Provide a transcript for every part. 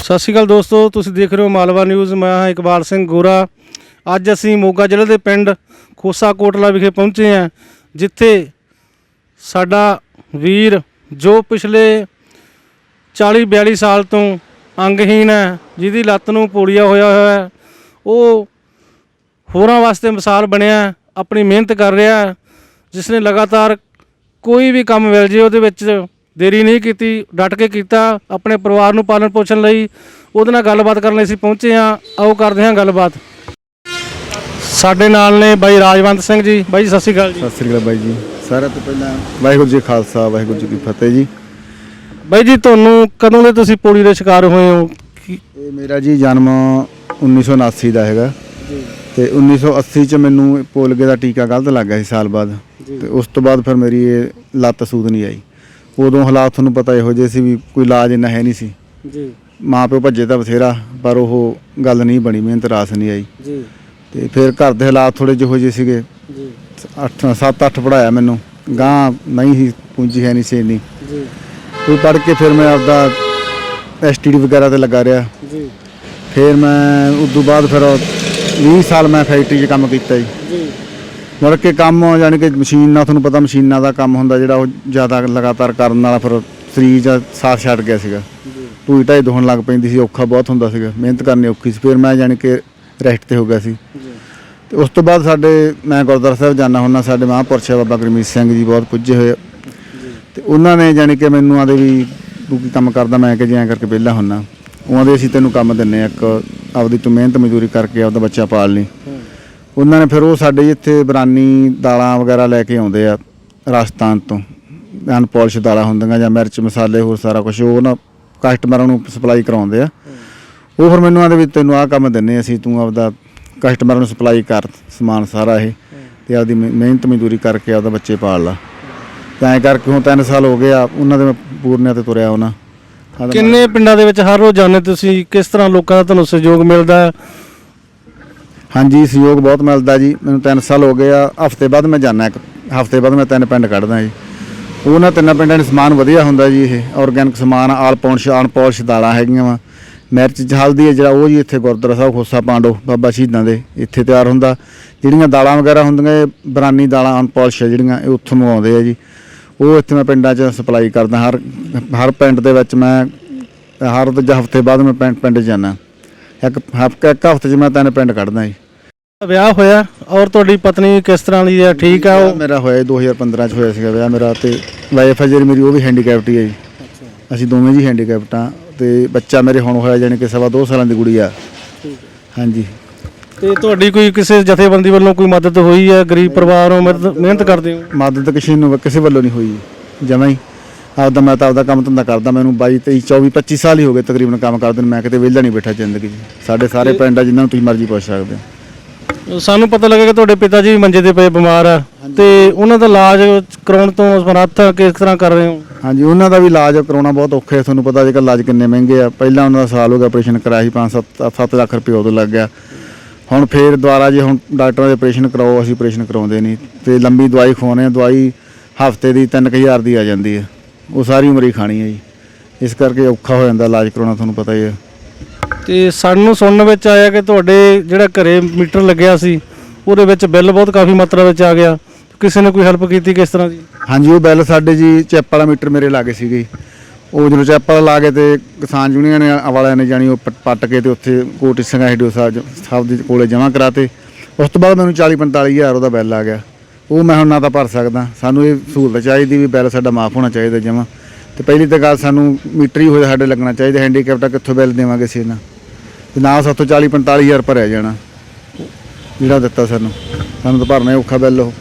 ਸਤਿ ਸ਼੍ਰੀ ਅਕਾਲ ਦੋਸਤੋ ਤੁਸੀਂ ਦੇਖ ਰਹੇ ਹੋ ਮਾਲਵਾ ਨਿਊਜ਼ ਮੈਂ ਹਾਂ ਇਕਬਾਲ ਸਿੰਘ ਗੋਰਾ। ਅੱਜ ਅਸੀਂ ਮੋਗਾ ਜ਼ਿਲ੍ਹੇ ਦੇ ਪਿੰਡ ਖੋਸਾ ਕੋਟਲਾ ਵਿਖੇ ਪਹੁੰਚੇ ਹਾਂ ਜਿੱਥੇ ਸਾਡਾ ਵੀਰ ਜੋ ਪਿਛਲੇ 40 42 ਸਾਲ ਤੋਂ ਅੰਗਹੀਨ ਹੈ ਜਿਹਦੀ ਲੱਤ ਨੂੰ ਪੋੜੀਆ ਹੋਇਆ ਹੋਇਆ ਹੈ ਉਹ ਹੋਰਾਂ ਵਾਸਤੇ ਮਿਸਾਲ ਬਣਿਆ ਆਪਣੀ ਮਿਹਨਤ ਕਰ ਰਿਹਾ ਹੈ, ਜਿਸ ਨੇ ਲਗਾਤਾਰ ਕੋਈ ਵੀ ਕੰਮ ਮਿਲ ਜੇ ਉਹਦੇ ਵਿੱਚ ਦੇਰੀ ਨਹੀਂ ਕੀਤੀ ਡਟ ਕੇ ਕੀਤਾ ਆਪਣੇ ਪਰਿਵਾਰ ਨੂੰ ਪਾਲਣ ਪੋਸ਼ਣ ਲਈ ਉਹਦੇ ਨਾਲ ਗੱਲਬਾਤ ਕਰਨ ਲਈ ਅਸੀਂ ਪਹੁੰਚੇ ਹਾਂ। ਆਓ ਕਰਦੇ ਹਾਂ ਗੱਲਬਾਤ। ਸਾਡੇ ਨਾਲ ਨੇ ਬਾਈ ਰਾਜਵੰਤ ਸਿੰਘ ਜੀ। ਬਾਈ ਜੀ ਸਤਿ ਸ਼੍ਰੀ ਅਕਾਲ ਜੀ। ਸਤਿ ਸ੍ਰੀ ਅਕਾਲ ਬਾਈ ਜੀ। ਸਾਰਿਆਂ ਤੋਂ ਪਹਿਲਾਂ ਵਾਹਿਗੁਰੂ ਜੀ ਖਾਲਸਾ ਵਾਹਿਗੁਰੂ ਜੀ ਕੀ ਫਤਿਹ ਜੀ। ਬਾਈ ਜੀ ਤੁਹਾਨੂੰ ਕਦੋਂ ਦੇ ਤੁਸੀਂ ਪੋਲੀ ਦੇ ਸ਼ਿਕਾਰ ਹੋਏ ਹੋ? ਕੀ- ਇਹ ਮੇਰਾ ਜੀ ਜਨਮ 1979 ਦਾ ਹੈਗਾ। ਤੇ 1980 ਚ ਮੈਨੂੰ ਪੋਲਗੇ ਦਾ ਟੀਕਾ ਗਲਤ ਲੱਗ ਗਿਆ ਸੀ ਸਾਲ ਬਾਅਦ। ਤੇ ਉਸ ਤੋਂ ਬਾਅਦ ਫਿਰ ਮੇਰੀ ਇਹ ਲੱਤ ਸੂਦ ਨਹੀਂ ਆਈ। ਉਦੋਂ ਹਾਲਾਤ ਤੁਹਾਨੂੰ ਪਤਾ ਇਹੋ ਜਿਹੇ ਸੀ ਵੀ ਕੋਈ ਇਲਾਜ ਇੰਨਾ ਹੈ ਨਹੀਂ ਸੀ। ਜੀ। ਮਾਂ ਪਿਓ ਭੱਜੇ ਤਾਂ ਬਥੇਰਾ ਪਰ ਉਹ ਗੱਲ ਨਹੀਂ ਬਣੀ ਮਿਹਨਤ ਰਾਸ ਨਹੀਂ ਆਈ। ਜੀ। ਤੇ ਫਿਰ ਘਰ ਦੇ ਹਾਲਾਤ ਥੋੜੇ ਜਿਹੇ ਜਿਹੇ ਸੀਗੇ। ਜੀ। 8 7 8 ਪੜਾਇਆ ਮੈਨੂੰ। ਗਾਂ ਨਹੀਂ ਸੀ ਪੂੰਜੀ ਹੈ ਨਹੀਂ ਸੀ ਇੰਨੀ। ਜੀ। ਕੋਈ ਪੜ੍ਹ ਕੇ ਫਿਰ ਮੈਂ ਆਪਦਾ ਐਸਟੀਡੀ ਵਗੈਰਾ ਤੇ ਲੱਗਾ ਰਿਹਾ। ਜੀ। ਫਿਰ ਮੈਂ ਉਸ ਤੋਂ ਬਾਅਦ ਫਿਰ 20 ਸਾਲ ਮੈਂ ਫੈਕਟਰੀ 'ਚ ਕੰਮ ਕੀਤਾ ਜੀ। ਜੀ ਮੁੜ ਕੇ ਕੰਮ ਯਾਨੀ ਕਿ ਮਸ਼ੀਨ ਨਾਲ ਤੁਹਾਨੂੰ ਪਤਾ ਮਸ਼ੀਨਾਂ ਦਾ ਕੰਮ ਹੁੰਦਾ ਜਿਹੜਾ ਉਹ ਜ਼ਿਆਦਾ ਲਗਾਤਾਰ ਕਰਨ ਨਾਲ ਫਿਰ ਸਰੀਰ ਦਾ ਸਾਥ ਛੱਡ ਗਿਆ ਸੀਗਾ। ਟੂਈ ਢਾਈ ਦੁਖਣ ਲੱਗ ਪੈਂਦੀ ਸੀ ਔਖਾ ਬਹੁਤ ਹੁੰਦਾ ਸੀਗਾ ਮਿਹਨਤ ਕਰਨੀ ਔਖੀ ਸੀ ਫਿਰ ਮੈਂ ਯਾਨੀ ਕਿ ਰੈਸਟ ਤੇ ਹੋ ਗਿਆ ਸੀ। ਤੇ ਉਸ ਤੋਂ ਬਾਅਦ ਸਾਡੇ ਮੈਂ ਗੁਰਦੁਆਰਾ ਸਾਹਿਬ ਜਾਣਾ ਹੁੰਦਾ ਸਾਡੇ ਮਹਾਂਪੁਰਸ਼ ਬਾਬਾ ਗੁਰਮੀਤ ਸਿੰਘ ਜੀ ਬਹੁਤ ਪੁੱਜੇ ਹੋਏ। ਤੇ ਉਹਨਾਂ ਨੇ ਜਾਣੀ ਕਿ ਮੈਨੂੰ ਆਦੇ ਵੀ ਤੂੰ ਕੀ ਕੰਮ ਕਰਦਾ ਮੈਂ ਕਿ ਜਿਆਂ ਕਰਕੇ ਵਿਹਲਾ ਹੁੰਨਾ। ਉਹਨਾਂ ਦੇ ਅਸੀਂ ਤੈਨੂੰ ਕੰਮ ਦਿੰਨੇ ਆ ਇੱਕ ਆਪਦੀ ਤੂੰ ਮਿਹਨਤ ਮਜ਼ਦੂਰੀ ਕਰਕੇ ਆਪਦਾ ਬੱਚਾ ਪਾਲ ਲਈ ਉਹਨਾਂ ਨੇ ਫਿਰ ਉਹ ਸਾਡੇ ਇੱਥੇ ਬਰਾਨੀ ਦਾਲਾਂ ਵਗੈਰਾ ਲੈ ਕੇ ਆਉਂਦੇ ਆ, ਰਾਜਸਥਾਨ ਤੋਂ। ਅਨਪੋਲਿਸ਼ ਦਾਲਾਂ ਹੁੰਦੀਆਂ ਜਾਂ ਮਿਰਚ, ਮਸਾਲੇ ਹੋਰ ਸਾਰਾ ਕੁਝ ਉਹ ਨਾ ਕਸਟਮਰਾਂ ਨੂੰ ਸਪਲਾਈ ਕਰਾਉਂਦੇ ਆ। ਉਹ ਫਿਰ ਮੈਨੂੰ ਆਦੇ ਵੀ ਤੈਨੂੰ ਆਹ ਕੰਮ ਦਿੰਨੇ ਅਸੀਂ, ਤੂੰ ਆਪਦਾ ਕਸਟਮਰਾਂ ਨੂੰ ਸਪਲਾਈ ਕਰ ਸਮਾਨ ਸਾਰਾ ਇਹ, ਤੇ ਆਪਦੀ ਮਿਹਨਤ ਮਜ਼ਦੂਰੀ ਕਰਕੇ ਆਪਦਾ ਬੱਚੇ ਪਾਲ ਲਾ। ਤਾਂ ਐਂ ਕਰਕੇ ਹੁਣ 3 ਸਾਲ ਹੋ ਗਏ ਆ, ਉਹਨਾਂ ਦੇ ਮੈਂ ਪੂਰਨਿਆਂ ਤੇ ਤੁਰਿਆ ਉਹਨਾਂ ਕਿੰਨੇ ਪਿੰਡਾਂ ਦੇ ਵਿੱਚ ਹਰ ਰੋਜ਼ ਜਾਂਦੇ ਤੁਸੀਂ? ਕਿਸ ਤਰ੍ਹਾਂ ਲੋਕਾਂ ਦਾ ਤੁਹਾਨੂੰ ਸਹਿਯੋਗ ਮਿਲਦਾ? ਹਾਂਜੀ, ਸਹਿਯੋਗ ਬਹੁਤ ਮਿਲਦਾ ਜੀ। ਮੈਨੂੰ 3 ਸਾਲ ਹੋ ਗਏ ਆ। ਹਫ਼ਤੇ ਬਾਅਦ ਮੈਂ ਜਾਣਾ ਇੱਕ। ਹਫ਼ਤੇ ਬਾਅਦ ਮੈਂ ਤਿੰਨ ਪਿੰਡ ਕੱਢਦਾ ਜੀ। ਉਹਨਾਂ ਤਿੰਨਾਂ ਪਿੰਡਾਂ ਦੇ ਸਮਾਨ ਵਧੀਆ ਹੁੰਦਾ ਜੀ ਇਹ। ਆਰਗੈਨਿਕ ਸਮਾਨ, ਆਲ ਪੌਲਿਸ਼ ਆਨ ਦਾਲਾਂ ਹੈਗੀਆਂ ਵਾ। ਮਿਰਚ ਚ ਹਲਦੀ ਹੈ ਜਿਹੜਾ, ਉਹ ਜੀ ਇੱਥੇ ਗੁਰਦੁਆਰਾ ਸਾਹਿਬ ਖੋਸਾ ਪਾਂਡੋ ਬਾਬਾ ਸ਼ਹੀਦਾਂ ਦੇ। ਇੱਥੇ ਤਿਆਰ ਹੁੰਦਾ। ਜਿਹੜੀਆਂ ਦਾਲਾਂ ਵਗੈਰਾ ਹੁੰਦੀਆਂ, ਇਹ ਬਰਾਨੀ ਦਾਲਾਂ ਆਨ ਹੈ ਜਿਹੜੀਆਂ, ਇਹ ਉੱਥੋਂ ਮੰਗਵਾਉਂਦੇ ਆ ਜੀ। ਉਹ ਇੱਥੇ ਮੈਂ ਪਿੰਡਾਂ 'ਚ ਸਪਲਾਈ ਕਰਦਾ। ਹਰ ਹਰ ਪਿੰਡ ਦੇ ਵਿੱਚ ਮੈਂ, ਹਰ ਦੂਜੇ ਹਫ਼ਤੇ ਬਾਅਦ ਮੈਂ ਪਿੰਡ ਪਿੰਡ 'ਚ ਜਾਂਦਾ। ਇੱਕ ਹਫ਼ਤੇ ਇੱਕ ਹਫ਼ਤੇ 'ਚ ਮੈਂ ਤਿੰਨ ਪਿੰਡ ਕੱਢਦਾ ਜੀ। ਵਿਆਹ ਹੋਇਆ ਔਰ ਤੁਹਾਡੀ ਪਤਨੀ ਕਿਸ ਤਰ੍ਹਾਂ ਦੀ ਹੈ? ਠੀਕ ਆ ਉਹ ਮੇਰਾ ਹੋਇਆ ਜੀ 2015 ਚ ਹੋਇਆ ਸੀਗਾ ਵਿਆਹ ਮੇਰਾ ਤੇ ਵਾਈਫ ਹੈ ਜਿਹੜੀ ਮੇਰੀ ਉਹ ਵੀ ਹੈਂਡੀਕੈਪਟ ਹੀ ਹੈ ਜੀ। ਅਸੀਂ ਦੋਵੇਂ ਜੀ ਹੈਂਡੀਕੈਪਟ ਆ ਤੇ ਬੱਚਾ ਮੇਰੇ ਹੁਣ ਹੋਇਆ ਜਾਣੀ ਕਿ ਸਵਾ ਦੋ ਸਾਲਾਂ ਦੀ ਗੁੜੀ ਆ ਹਾਂਜੀ। ਤੇ ਤੁਹਾਡੀ ਕੋਈ ਕਿਸੇ ਜਥੇਬੰਦੀ ਵੱਲੋਂ ਕੋਈ ਮਦਦ ਹੋਈ ਹੈ? ਗਰੀਬ ਪਰਿਵਾਰ ਮਦਦ ਮਿਹਨਤ ਕਰਦੇ ਹੋ? ਮਦਦ ਕਿਸੇ ਨੂੰ ਕਿਸੇ ਵੱਲੋਂ ਨਹੀਂ ਹੋਈ ਜਮਾਂ ਹੀ ਆਪਦਾ ਮੈਂ ਤਾਂ ਆਪਦਾ ਕੰਮ ਧੰਦਾ ਕਰਦਾ ਮੈਨੂੰ 22 23 24 25 ਸਾਲ ਹੀ ਹੋ ਗਏ ਤਕਰੀਬਨ ਕੰਮ ਕਰਦੇ ਨੂੰ ਮੈਂ ਕਿਤੇ ਵਿਹਲਾ ਨਹੀਂ ਬੈਠਾ ਜ਼ਿੰਦਗੀ 'ਚ। ਸਾਡੇ ਸਾਰੇ ਪਿੰਡ ਆ ਜਿਨ੍ਹਾਂ ਨੂੰ ਤੁਸੀਂ ਮਰਜ਼ੀ ਪੁੱਛ ਸਕਦੇ ਹੋ। ਸਾਨੂੰ ਪਤਾ ਲੱਗਾ ਕਿ ਤੁਹਾਡੇ ਪਿਤਾ ਜੀ ਵੀ ਮੰਜੇ ਤੇ ਪਏ ਬਿਮਾਰ ਆ। ਤੇ ਉਹਨਾਂ ਦਾ ਇਲਾਜ ਕਰਾਉਣ ਤੋਂ ਸਮਰੱਥ ਕਿਸ ਤਰ੍ਹਾਂ ਕਰ ਰਹੇ ਹੋ? ਹਾਂਜੀ ਉਹਨਾਂ ਦਾ ਵੀ ਇਲਾਜ ਕਰਾਉਣਾ ਬਹੁਤ ਔਖਾ ਹੈ। ਤੁਹਾਨੂੰ ਪਤਾ ਅੱਜ ਕੱਲ੍ਹ ਇਲਾਜ ਕਿੰਨੇ ਮਹਿੰਗੇ ਆ। ਪਹਿਲਾਂ ਉਹਨਾਂ ਦਾ ਸਾਲ ਹੋ ਗਿਆ ਆਪਰੇਸ਼ਨ ਕਰਾਇਆ ਸੀ 5 7 ਲੱਖ ਰੁਪਏ ਉਦੋਂ ਲੱਗ ਗਿਆ। ਹੁਣ ਫੇਰ ਦੁਬਾਰਾ ਜੇ ਹੁਣ ਡਾਕਟਰਾਂ ਦੇ ਆਪਰੇਸ਼ਨ ਕਰਾਓ ਅਸੀਂ ਆਪਰੇਸ਼ਨ ਕਰਾਉਂਦੇ ਨਹੀਂ। ਤੇ ਲੰਬੀ ਦਵਾਈ ਖਵਾਉਂਦੇ ਆ ਦਵਾਈ ਹਫ਼ਤੇ ਦੀ 3000 ਦੀ ਆ ਜਾਂਦੀ ਹੈ। ਉਹ ਸਾਰੀ ਉਮਰ ਹੀ ਖਾਣੀ ਹੈ ਜੀ। ਇਸ ਕਰਕੇ ਔਖਾ ਹੋ ਜਾਂਦਾ ਇਲਾਜ ਕਰਾਉਣਾ ਤੁਹਾਨੂੰ ਪਤਾ ਹੀ ਹੈ। ਤੇ ਸਾਨੂੰ ਸੁਣਨ ਵਿੱਚ ਆਇਆ ਕਿ ਤੁਹਾਡੇ ਜਿਹੜਾ ਘਰੇ ਮੀਟਰ ਲੱਗਿਆ ਸੀ, ਉਹਦੇ ਵਿੱਚ ਬਿੱਲ ਬਹੁਤ ਕਾਫੀ ਮਾਤਰਾ ਵਿੱਚ ਆ ਗਿਆ। ਕਿਸੇ ਨੇ ਕੋਈ ਹੈਲਪ ਕੀਤੀ ਕਿਸ ਤਰ੍ਹਾਂ ਦੀ? ਹਾਂਜੀ, ਉਹ ਬਿੱਲ ਸਾਡੇ ਜੀ ਚੈਪ ਵਾਲਾ ਮੀਟਰ ਮੇਰੇ ਲਾਗੇ ਸੀਗੇ। ਉਹ ਜਦੋਂ ਚੈਪ ਵਾਲਾ ਲਾ ਕੇ ਤੇ ਕਿਸਾਨ ਯੂਨੀਅਨ ਵਾਲਿਆਂ ਨੇ ਜਾਣੀ ਉਹ ਪੱਟ- ਪੱਟ ਕੇ ਤੇ ਉੱਥੇ ਕੋਟ ਸਿੰਘਾ ਹੈਡੋ ਸਾਹਿਬ ਸਾਹਿਬ ਦੇ ਕੋਲੇ ਜਮ੍ਹਾਂ ਕਰਾਤੇ। ਉਸ ਤੋਂ ਬਾਅਦ ਮੈਨੂੰ 40 45 ਹਜ਼ਾਰ ਉਹਦਾ ਬਿੱਲ ਆ ਗਿਆ। ਉਹ ਮੈਂ ਹੁਣ ਨਾ ਤਾਂ ਭਰ ਸਕਦਾ। ਸਾਨੂੰ ਇਹ ਸਹੂਲਤ ਚਾਹੀਦੀ ਵੀ ਬਿੱਲ ਸਾਡਾ ਮਾਫ ਹੋਣਾ ਚਾਹੀਦਾ ਜਮ੍ਹਾਂ। ਤੇ ਪਹਿਲੀ ਤਾਂ ਗੱਲ ਸਾਨੂੰ ਮੀਟਰ ਹੀ ਹੋਇਆ ਸਾਡੇ ਲੱਗਣਾ ਚਾਹੀਦਾ ਹੈਂਡੀਕੈਪਟਾ ਕਿੱਥੋਂ ਬਿੱਲ ਦੇਵਾਂਗੇ ਸੀ ਇਹਨਾਂ? ਤੇ ਨਾ ਸਾਥੋਂ 40 45 ਹਜ਼ਾਰ ਭਰਿਆ ਜਾਣਾ ਜਿਹੜਾ ਦਿੱਤਾ ਸਾਨੂੰ। ਸਾਨੂੰ ਤਾਂ ਭਰਨਾ ਔਖਾ ਬਿੱਲ ਉਹ।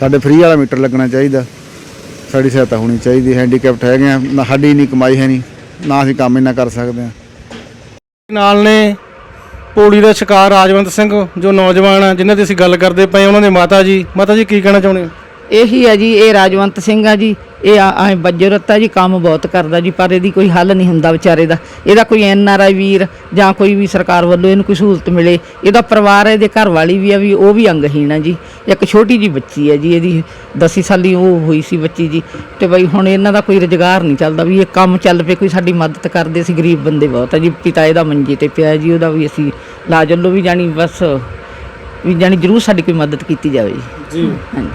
ਸਾਡੇ ਫ੍ਰੀ ਵਾਲਾ ਮੀਟਰ ਲੱਗਣਾ ਚਾਹੀਦਾ। ਸਾਡੀ ਸਹਾਇਤਾ ਹੋਣੀ ਚਾਹੀਦੀ ਹੈਂਡੀਕੈਪਟ ਹੈਗੇ ਆ ਨਾ ਸਾਡੀ ਨਹੀਂ ਕਮਾਈ ਹੈ ਨਹੀਂ ਨਾ ਅਸੀਂ ਕੰਮ ਇੰਨਾ ਕਰ ਸਕਦੇ ਹਾਂ ਨਾਲ ਨੇ ਪੋੜੀ ਦਾ ਸ਼ਿਕਾਰ ਰਾਜਵੰਤ ਸਿੰਘ ਜੋ ਨੌਜਵਾਨ ਆ ਜਿਨ੍ਹਾਂ ਦੀ ਅਸੀਂ ਗੱਲ ਕਰਦੇ ਪਏ ਉਹਨਾਂ ਦੇ ਮਾਤਾ ਜੀ। ਮਾਤਾ ਜੀ ਕੀ ਕਹਿਣਾ ਚਾਹੁੰਦੇ ਹੋ? ਇਹੀ ਹੈ ਜੀ ਇਹ ਰਾਜਵੰਤ ਸਿੰਘ ਆ ਜੀ। ਇਹ ਐ ਬੱਜਰਤ ਜੀ ਕੰਮ ਬਹੁਤ ਕਰਦਾ ਜੀ ਪਰ ਇਹਦੀ ਕੋਈ ਹੱਲ ਨਹੀਂ ਹੁੰਦਾ ਵਿਚਾਰੇ ਦਾ। ਇਹਦਾ ਕੋਈ ਐਨ ਆਰ ਆਈ ਵੀਰ ਜਾਂ ਕੋਈ ਵੀ ਸਰਕਾਰ ਵੱਲੋਂ ਇਹਨੂੰ ਕੋਈ ਸਹੂਲਤ ਮਿਲੇ ਇਹਦਾ ਪਰਿਵਾਰ ਇਹਦੇ ਘਰ ਵਾਲੀ ਵੀ ਆ ਵੀ ਉਹ ਵੀ ਅੰਗਹੀਣ ਹੈ ਜੀ। ਇੱਕ ਛੋਟੀ ਜੀ ਬੱਚੀ ਹੈ ਜੀ ਇਹਦੀ 10 ਸਾਲੀ ਉਹ ਹੋਈ ਸੀ ਬੱਚੀ ਜੀ। ਤੇ ਬਈ ਹੁਣ ਇਹਨਾਂ ਦਾ ਕੋਈ ਰੁਜ਼ਗਾਰ ਨਹੀਂ ਚੱਲਦਾ ਵੀ ਇਹ ਕੰਮ ਚੱਲ ਪਏ ਕੋਈ ਸਾਡੀ ਮਦਦ ਕਰਦੇ ਸੀ ਗਰੀਬ ਬੰਦੇ ਬਹੁਤ ਹੈ ਜੀ। ਪਿਤਾ ਇਹਦਾ ਮੰਜੇ ਤੇ ਪਿਆ ਜੀ ਉਹਦਾ ਵੀ ਅਸੀਂ ਇਲਾਜ ਵੱਲੋਂ ਵੀ ਜਾਣੀ ਬਸ ਵੀ ਜਾਣੀ ਜ਼ਰੂਰ ਸਾਡੀ ਕੋਈ ਮਦਦ ਕੀਤੀ ਜਾਵੇ ਜੀ। ਜੀ। ਹਾਂਜੀ।